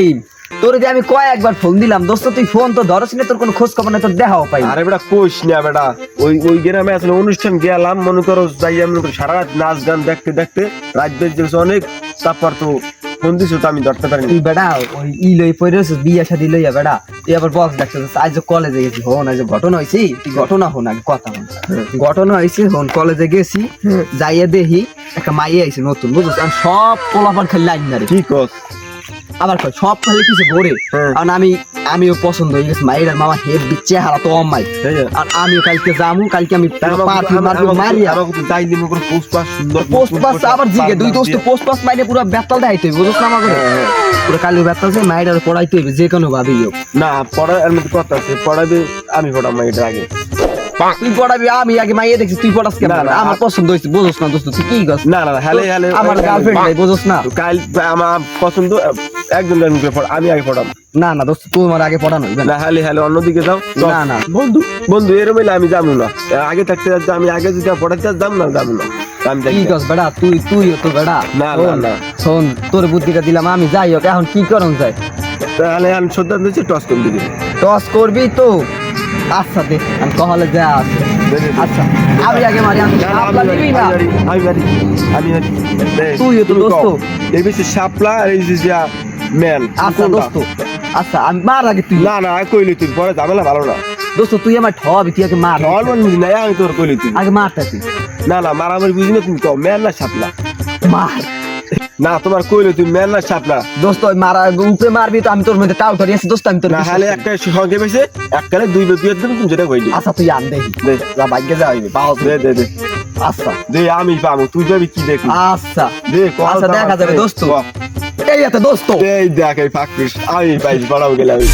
এই তোর যে আমি কয়েকবার ফোন দিলাম। দোস্ত তুই ফোন তো ধরস না তোর কোনো খোঁজ খবর নাই তোর দেখাও পাই না। আরে বেটা কোষ না বেটা ওই ওই গ্রামে আসলে অনুষ্ঠান গেলাম মনে করো যাই আমি সারা রাত নাচ গান দেখতে দেখতে রাত বেজে গেছে অনেক তারপর তো ফোন দিছো তো আমি ধরতে পারিনি। তুই বেড়া ওই ই লই পড়ে আছিস বিয়া শাদি লইয়া বেড়া তুই আবার বক্স ডাকছিস আজ কলেজে গেছি হন আজ ঘটনা হয়েছি তুই ঘটনা হন আগে কথা হন ঘটনা হয়েছে হন কলেজে গেছি যাইয়া দেখি একটা মাইয়া আইছে নতুন বুঝছিস? আমি সব পোলাপান খালি লাইন না রে কি কস? আবার কই সব খালি কিছু ভরে হ্যাঁ। কারণ আমি আমিও পছন্দ হয়ে গেছে মাইরার মামা হেড চেহারা তো অমাই। আর আমিও কালকে যামু কালকে আমি আমাকে- পারফিউম আমাকে- মারফিউম মারিয়া। আমাকে তো যাই দিমু করে পোস্ট পাস সুন্দর পোস্ট পাস আবার জিগে দুই দোস্ত। পোস্ট পাস মাইনে পুরো বেতাল দেখাইতে হইবে বুঝছ না আমাকে? হ্যাঁ, পুরো কালি বেতাল যে মাইরার পড়াইতে হইবে যে কোনো ভাবেই হোক। না পড়ার এর মধ্যে কথা আছে পড়াবে আমি আগে। তুই পড়াবি আমি আগে মাইয়ে দেখছি তুই পড়াস কেন? আমার পছন্দ হয়েছে বুঝছ না দোস্ত তুই কি না না হ্যালে হ্যালে আমার গার্লফ্রেন্ড নাই বুঝছ না। কাল আমার পছন্দ একজন পড় আমি আগে পড়াম। না না দোস্ত তোমার আগে পড়ানো না না হ্যালে হ্যালে অন্যদিকে যাও। না, না। বন্ধু। বন্ধু এরম হইলে আমি যাব না। আগে থাকতে যাচ্ছি আমি আগে যদি পড়াতে যাম না যাব না। আমি কি বেড়া? তুই তুই তো বেড়া। না, না, শোন, তোর বুদ্ধিটা দিলাম আমি যাই হোক এখন কি করন যায়? তাহলে আমি দিচ্ছি টস করে দিবি। টস করবি তো। আচ্ছা দেখ আমি কহলে যা আছে। আচ্ছা আমি আগে মারি আমি শাপলা দিবি না? আমি মারি, আমি মারি, আমি মারি। দে, তুইও তো তুমি দোস্ত। এই বেশি শাপলা আর এই যে যা। ম্যান আচ্ছা দোস্ত। আচ্ছা আমি মার আগে তুই। না না কইলি তুই পরে ঝামেলা ভালো না। দোস্ত তুই আমার ঠবি তুই আগে মার। মান বুঝি না আমি তোর কইলি তুই। আগে মারটা তুই। না না মারামারি বুঝি না তুমি কও ম্যান না শাপলা মার। না তোমার কইলি তুই ম্যান না শাপলা দোস্ত ওই মারা উপরে মারবি তো আমি তোর মধ্যে টাউ ধরি আছি দোস্ত আমি তোর না হলে একটা সঙ্গে পেয়েছে এককালে দুই বে দুই দিন তুমি যেটা কইলি। আচ্ছা তুই আন দেখি দে। যা বাইকে যা হইবে পাও দে দে দে। আচ্ছা। দে আমি পাবো তুই যাবি কি দেখি। আচ্ছা। দে আচ্ছা, দেখা যাবে, দোস্ত। এই এত দোস্ত। এই দেখ এই ফাঁকিস আমি পাইছি বড়াও গেলে আমি